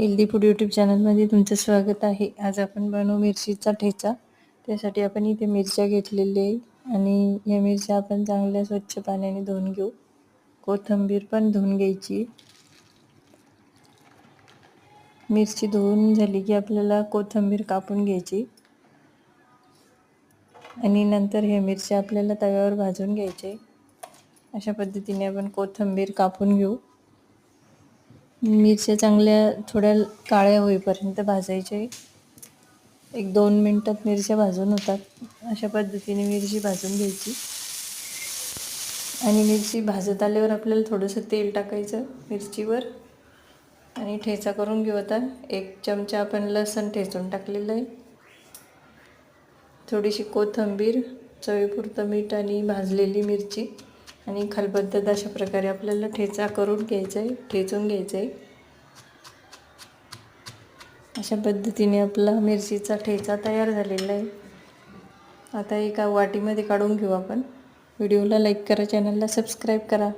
Healthy food YouTube चॅनलमध्ये तुमचं स्वागत आहे. आज आपण बनवू मिरचीचा ठेचा. त्यासाठी आपण इथे मिरच्या घेतलेल्या आहे आणि या मिरच्या आपण चांगल्या स्वच्छ पाण्याने धुवून घेऊ. कोथिंबीर पण धुवून घ्यायची. मिरची धुवून झाली की आपल्याला कोथिंबीर कापून घ्यायची. आणि नंतर हे मिरच्या आपल्याला तव्यावर भाजून घ्यायचे. अशा पद्धतीने आपण कोथिंबीर कापून घेऊ. मिरच्या चांगल्या थोड्या काळ्या होईपर्यंत भाजायचे. एक दोन मिनटात मिरच्या भाजून होतात. अशा पद्धतीने मिरची भाजून घ्यायची. आणि मिरची भाजत आल्यावर आपल्याला थोडंसं तेल टाकायचं मिरचीवर. आणि ठेचा करून घेऊ आता. एक चमचा आपण लसण ठेचून टाकलेलं आहे. थोडीशी कोथिंबीर चवीपुरतं मीठ आणि भाजलेली मिरची. आणि खलबद्दल अशा प्रकारे आपल्याला ठेचा करून घ्यायचा आहे ठेचून घ्यायचं आहे. अशा पद्धतीने आपला मिरचीचा ठेचा तयार झालेला आहे. आता एका वाटीमध्ये काढून घेऊ आपण. व्हिडिओला लाईक करा चॅनलला सबस्क्राईब करा.